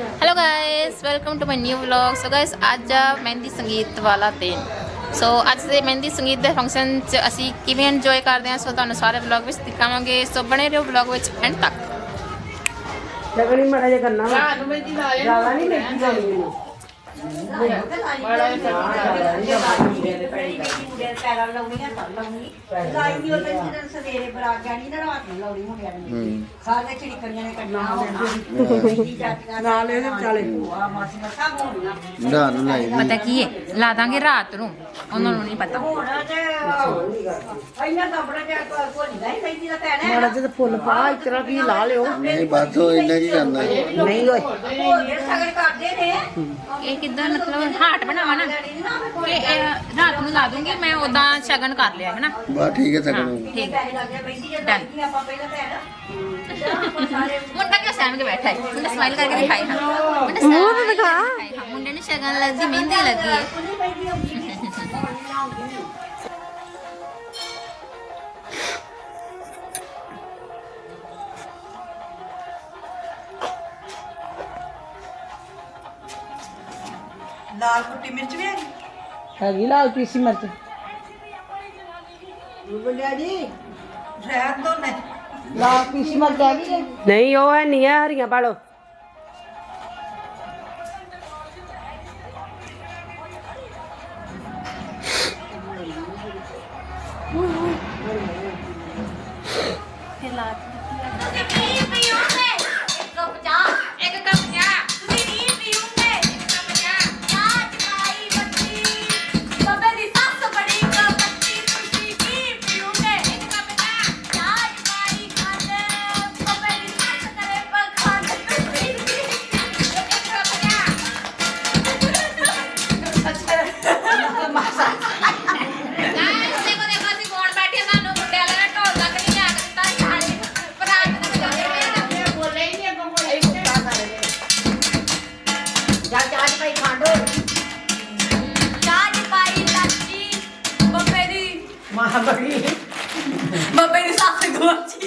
Hello guys welcome to my new vlog so guys ਅੱਜ ਆ ਮਹਿੰਦੀ ਸੰਗੀਤ ਵਾਲਾ ਦਿਨ ਸੋ ਅੱਜ ਦੇ ਮਹਿੰਦੀ ਸੰਗੀਤ ਦੇ ਫੰਕਸ਼ਨ 'ਚ ਅਸੀਂ ਕਿਵੇਂ ਇੰਜੋਏ ਕਰਦੇ ਹਾਂ ਸੋ ਤੁਹਾਨੂੰ ਸਾਰੇ ਵਲੌਗ ਵਿੱਚ ਦਿਖਾਵਾਂਗੇ ਸੋ ਬਣੇ ਰਹੋ ਵਲੌਗ ਵਿੱਚ ਐਂਡ ਤੱਕ ਲੱਗਣੀ ਮਾੜਾ ਜਿਹਾ ਕਰਨਾ ਵਾ ਜ਼ਿਆਦਾ ਨਹੀਂ ਦੀ ਬਰਾਤ ਜਾਣੀ ਨਾ ਰਾਤ ਨੂੰ ਲਾਉਣੀ ਮੁੰਡਿਆਂ ਨੇ ਸਾਰੇ ਚਿੜਕਣੀਆਂ ਨੇ ਕੱਢਣਾ ਹੋਣਾ ਨਾਲ ਇਹਦੇ ਵਿਚਾਲੇ ਆ ਮਾਸੀ ਮਸਾ ਹੋਣਾ ਨਾ ਨੂੰ ਲਾਈ ਪਤਾ ਕੀ ਹੈ ਲਾ ਦਾਂਗੇ ਰਾਤ ਨੂੰ। ਉਹਨਾਂ ਨੂੰ ਨਹੀਂ ਪਤਾ। ਮਾੜਾ ਜਿਹਾ ਤਾਂ ਫੁੱਲ ਪਾ ਇਸ ਤਰ੍ਹਾਂ ਕੀ ਲਾ ਲਿਓ। ਨਹੀਂ ਬਾਤ ਹੋ ਇੰਨਾ ਕੀ ਕਰਨਾ? ਨਹੀਂ ਓਏ। ਇਹ ਸਗੜ ਕਿੱਦਾਂ ਮਤਲਬ ਹਾਟ ਬਣਾਵਾ ਨਾ ਕਿ ਇਹ ਰਾਤ ਨੂੰ ਲਾ ਦੂੰਗੀ ਮੈਂ ਉਦਾਂ ਸ਼ਗਨ ਕਰ ਲਿਆ ਹੈ ਨਾ ਬਾ ਠੀਕ ਹੈ ਹਾਂ ਤੱਕ ਠੀਕ ਭੈਣ ਸਾਰੇ ਮੁੰਡਾ ਕਿਉਂ ਸਹਿਮ ਕੇ ਬੈਠਾ ਹੈ? ਮੁੰਡਾ ਸਮਾਈਲ ਕਰਕੇ ਦਿਖਾਈ ਹਾਂ। ਮੁੰਡਾ ਮੂੰਹ ਤੇ ਦਿਖਾ। ਹਾਂ। ਮੁੰਡੇ ਨੂੰ ਸ਼ਗਨ ਲੱਗਦੀ ਮਹਿੰਦੀ ਲੱਗੀ ਹੈ। ਲਾਲ ਕੁੱਟੀ ਮਿਰਚ ਵੀ ਹੈਗੀ? ਹੈਗੀ ਲਾਲ ਪੀਸੀ ਮਿਰਚ। ਬੁੱਲਿਆ ਜੀ ਰਹਿਣ ਦੋ ਨੇ ਲਾਲ ਪੀਸੀ ਮਿਰਚ ਹੈਗੀ ਹੈ ਨਹੀਂ ਉਹ ਹੈ ਨਹੀਂ ਹੈ ਹਰੀਆਂ ਪਾ ਲਓ ਜਾ ਚਾਹ ਪਾਈ ਖਾਂਡੋ ਚਾਹ ਚ ਪਾਈ ਲਾਚੀ ਬੱਬੇ ਦੀ ਮਾਂ ਬੜੀ ਬੱਬੇ ਦੀ ਸੱਸ ਗਵਾਚੀ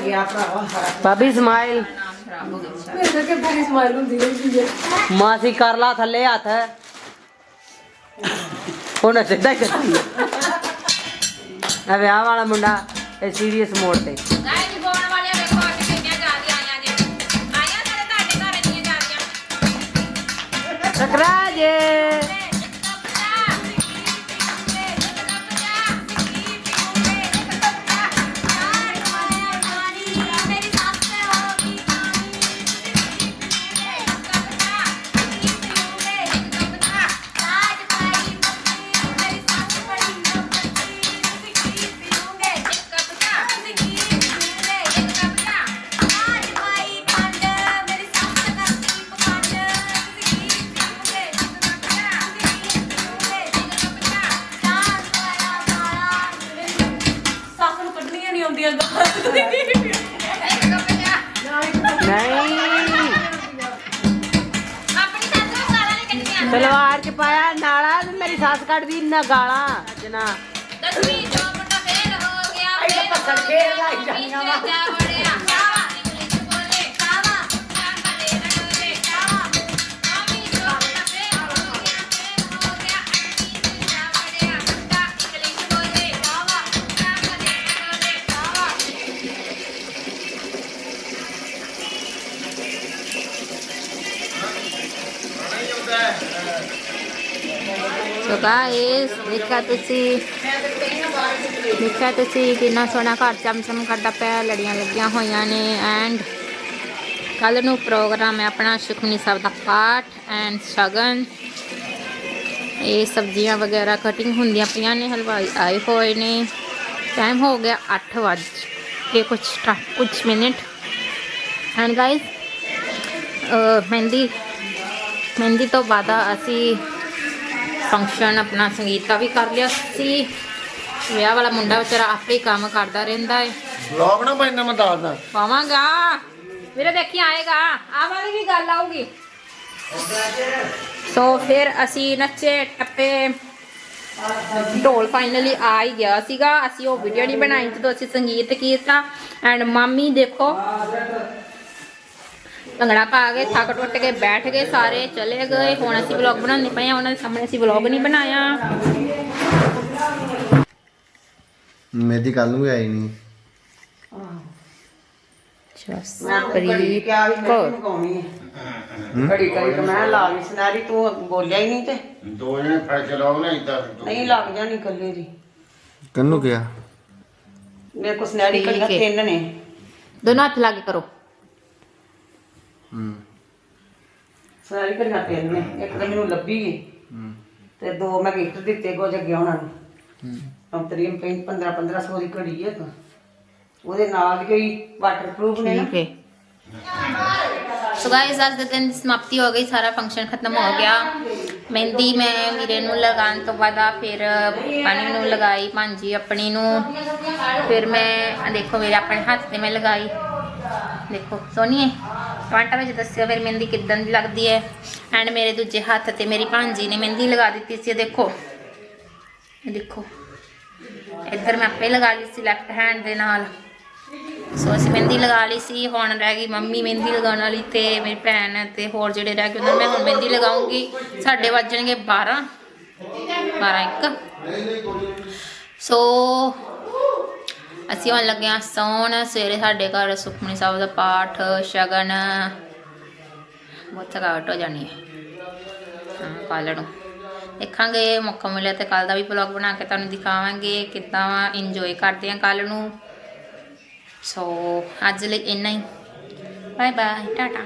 ਗਿਆ ਭਰਾਵਾ। ਬਾਬੀ ਸਮਾਈਲ। ਹੁੰਦੀ ਰਹਿੰਦੀ ਹੈ ਮਾਸੀ ਕਰ ਲਾ ਥੱਲੇ ਹੱਥ। ਹੁਣ ਸਿੱਧਾ ਹੀ ਕਰਦੀ ਹੈ ਆ ਵਿਆਹ ਵਾਲਾ ਮੁੰਡਾ ਇਹ ਸੀਰੀਅਸ ਮੋਡ ਤੇ। ਗਾਇਸ ਗੋਣ ਵਾਲਿਆਂ ਵੇਖੋ ਅੱਜ ਕਿੰਨੀਆਂ ਜਾਂਦੀਆਂ ਆਈਆਂ ਜੇ। ਆਈਆਂ ਤੇ ਤੁਹਾਡੇ ਘਰ ਇੰਨੀਆਂ ਜਾਂਦੀਆਂ ਟਕਰਾ ਜੇ। ਕੱਪ ਚਾਹ ਨਹੀਂ। ਆਪਣੀ ਸੱਸ ਨੂੰ ਗਾਲਾਂ ਨਹੀਂ ਕੱਢਣੀਆਂ ਤਲਵਾਰ ਚ ਪਾਇਆ ਨਾਲਾ ਤੇ ਮੇਰੀ ਸੱਸ ਕੱਢਦੀ ਨਾ ਗਾਲਾਂ। ਜਨਾ ਦਸਵੀਂ ਚੋਂ ਮੁੰਡਾ ਫੇਲ ਹੋ ਗਿਆ ਤਾਂ ਖੇਡ ਲਾਈ ਜਾਂਦੀਆਂ ਵਾਂ। ਜਾ ਵੜਿਆ ਸੋ ਗਾਇਸ ਦੇਖਿਆ ਤੁਸੀਂ। ਦੇਖਿਆ ਤੁਸੀਂ ਕਿੰਨਾ ਸੋਹਣਾ ਘਰ ਚਮਚਮ ਕਰਦਾ ਪਿਆ, ਲੜੀਆਂ ਲੱਗੀਆਂ ਹੋਈਆਂ ਨੇ ਐਂਡ ਕੱਲ ਨੂੰ ਪ੍ਰੋਗਰਾਮ ਹੈ ਆਪਣਾ ਸੁਖਮਨੀ ਸਾਹਿਬ ਦਾ ਪਾਠ ਐਂਡ ਸ਼ਗਨ। ਇਹ ਸਬਜ਼ੀਆਂ ਵਗੈਰਾ ਕਟਿੰਗ ਹੁੰਦੀਆਂ ਪਈਆਂ ਨੇ, ਹਲਵਾਈ ਆਏ ਹੋਏ ਨੇ। ਟਾਈਮ ਹੋ ਗਿਆ 8 ਵਜ ਕੇ ਕੁਝ ਕੁਝ minute. And guys mehndi mehndi ਤੋਂ ਬਾਅਦ ਅਸੀਂ ਫੰਕਸ਼ਨ ਆਪਣਾ ਸੰਗੀਤ ਦਾ ਵੀ ਕਰ ਲਿਆ ਸੀ। ਵਿਆਹ ਵਾਲਾ ਮੁੰਡਾ ਵਿਚਾਰਾ ਆਪੇ ਹੀ ਕੰਮ ਕਰਦਾ ਰਹਿੰਦਾ ਏ। ਵਲੌਗ ਨਾ ਪੈਂਦਾ ਮੈਂ ਦੱਸਦਾ ਪਾਵਾਂਗਾ। ਵੀਰੇ ਦੇਖੀ ਆਏਗਾ। ਆ ਵਾਲੀ ਵੀ ਗੱਲ ਆਊਗੀ। ਸੋ ਫਿਰ ਅਸੀਂ ਨੱਚੇ ਟੱਪੇ। ਢੋਲ ਫਾਈਨਲੀ ਆ ਹੀ ਗਿਆ ਸੀਗਾ। ਅਸੀਂ ਉਹ ਵੀਡੀਓ ਨਹੀਂ ਬਣਾਈ ਜਦੋਂ ਅਸੀਂ ਸੰਗੀਤ ਕੀਤਾ। ਐਂਡ ਮਾਮੀ ਦੇਖੋ ਭੰਗੜਾ ਪਾ ਕੇ ਥੱਕ ਟੁੱਟ ਕੇ ਬੈਠ ਗਏ ਸਾਰੇ ਚਲੇ ਗਏ। ਹੁਣ ਅਸੀਂ ਵਲੌਗ ਬਣਾਉਣੇ ਪਏ ਆ ਉਹਨਾਂ ਦੇ ਸਾਹਮਣੇ ਅਸੀਂ ਵਲੌਗ ਨਹੀਂ ਬਣਾਇਆ। ਮੇਰੀ ਕੱਲ ਨੂੰ ਵੀ ਆਈ ਨਹੀਂ। ਜਸਪ੍ਰੀਤ ਕੌਰ। ਘੜੀ ਘੜੀ ਤਾਂ ਮੈਂ ਲਾ ਲਈ ਸੁਨਾਰੀ ਤੂੰ ਬੋਲਿਆ ਹੀ ਨਹੀਂ ਤੇ। ਦੋ ਜਣੇ ਫੜ ਕੇ ਲਾਉ ਨਾ ਇਦਾਂ ਨਹੀਂ ਲੱਗ ਜਾਣੀ ਕੱਲੇ ਦੀ। ਕੰਨੂ ਕਿਹਾ ਮੇਰੇ ਕੋ ਸੁਨਾਰੀ ਹੈ। ਤਿੰਨ ਨੇ। ਦੋਨੋਂ ਹੱਥ ਲਾ ਕੇ ਕਰੋ। ਹੂੰ ਸੁਨਾਰੀ ਕੱਲੀਆਂ ਤਿੰਨ ਨੇ। ਇੱਕ ਤਾਂ ਮੈਨੂੰ ਲੱਭੀ ਹੂੰ ਤੇ ਦੋ ਮੈਂ ਗਿਫਟ ਦਿੱਤੇ ਕੋ ਜੱਗੇ ਉਹਨਾਂ ਨੂੰ। ਅੰਤਰੀ 15 1500 ਦੀ ਘੜੀ ਹੈ ਤਾਂ ਉਹਦੇ ਨਾਲ ਗਈ ਵਾਟਰਪ੍ਰੂਫ ਨੇ ਨਾ। ਠੀਕ ਹੈ ਸੋ ਗਾਇਸ ਅੱਜ ਦੇ ਦਿਨ ਦੀ ਸਮਾਪਤੀ ਹੋ ਗਈ। ਸਾਰਾ ਫੰਕਸ਼ਨ ਖਤਮ ਹੋ ਗਿਆ। ਮਹਿੰਦੀ ਮੈਂ ਵੀਰੇ ਨੂੰ ਲਗਾਉਣ ਤੋਂ ਬਾਅਦ ਆ ਫਿਰ ਪਾਣੀ ਨੂੰ ਲਗਾਈ, ਭਾਂਜੀ ਆਪਣੀ ਨੂੰ। ਫਿਰ ਮੈਂ ਦੇਖੋ ਮੇਰੇ ਆਪਣੇ ਹੱਥ ਤੇ ਮੈਂ ਲਗਾਈ। ਦੇਖੋ, ਸੋਹਣੀ ਹੈ ਕਮੈਂਟਾਂ ਵਿੱਚ ਦੱਸਿਓ ਫਿਰ ਮਹਿੰਦੀ ਕਿੱਦਾਂ ਦੀ ਲੱਗਦੀ ਹੈ? ਐਂਡ ਮੇਰੇ ਦੂਜੇ ਹੱਥ ਤੇ ਮੇਰੀ ਭਾਂਜੀ ਨੇ ਮਹਿੰਦੀ ਲਗਾ ਦਿੱਤੀ ਸੀ ਦੇਖੋ। ਦੇਖੋ। ਇੱਧਰ ਮੈਂ ਆਪੇ ਲਗਾ ਲਈ ਸੀ ਲੈਫਟ ਹੈਂਡ ਦੇ ਨਾਲ। ਸੋ ਅਸੀਂ ਮਹਿੰਦੀ ਲਗਾ ਲਈ ਸੀ, ਹੁਣ ਰਹਿ ਗਈ ਮੰਮੀ ਮਹਿੰਦੀ ਲਗਾਉਣ ਵਾਲੀ ਤੇ ਮੇਰੀ ਭੈਣ ਤੇ ਹੋਰ ਜਿਹੜੇ ਰਹਿ ਗਏ ਉਹਨਾਂ ਨੂੰ ਮੈਂ ਹੁਣ ਮਹਿੰਦੀ ਲਗਾਉਂਗੀ। ਸਾਡੇ ਵੱਜਣਗੇ 12 12 1 ਸੋ ਅਸੀਂ ਹੁਣ ਲੱਗੇ ਹਾਂ ਸੌਣ, ਸਵੇਰੇ ਸਾਡੇ ਘਰ ਸੁਖਮਨੀ ਸਾਹਿਬ ਦਾ ਪਾਠ, ਸ਼ਗਨ। ਬਹੁਤ ਥਕਾਵਟ ਹੋ ਜਾਣੀ ਹੈ। ਹਾਂ, ਕੱਲ੍ਹ ਨੂੰ। ਦੇਖਾਂਗੇ, ਮੌਕਾ ਮਿਲਿਆ ਤੇ ਕੱਲ ਦਾ ਵੀ ਵਲੌਗ ਬਣਾ ਕੇ ਤੁਹਾਨੂੰ ਦਿਖਾਵਾਂਗੇ, ਕਿੱਦਾਂ ਇੰਜੋਏ ਕਰਦੇ ਹਾਂ ਕੱਲ ਨੂੰ। ਸੋ ਅੱਜ ਲਈ ਇੰਨਾ ਹੀ। Bye bye Tata.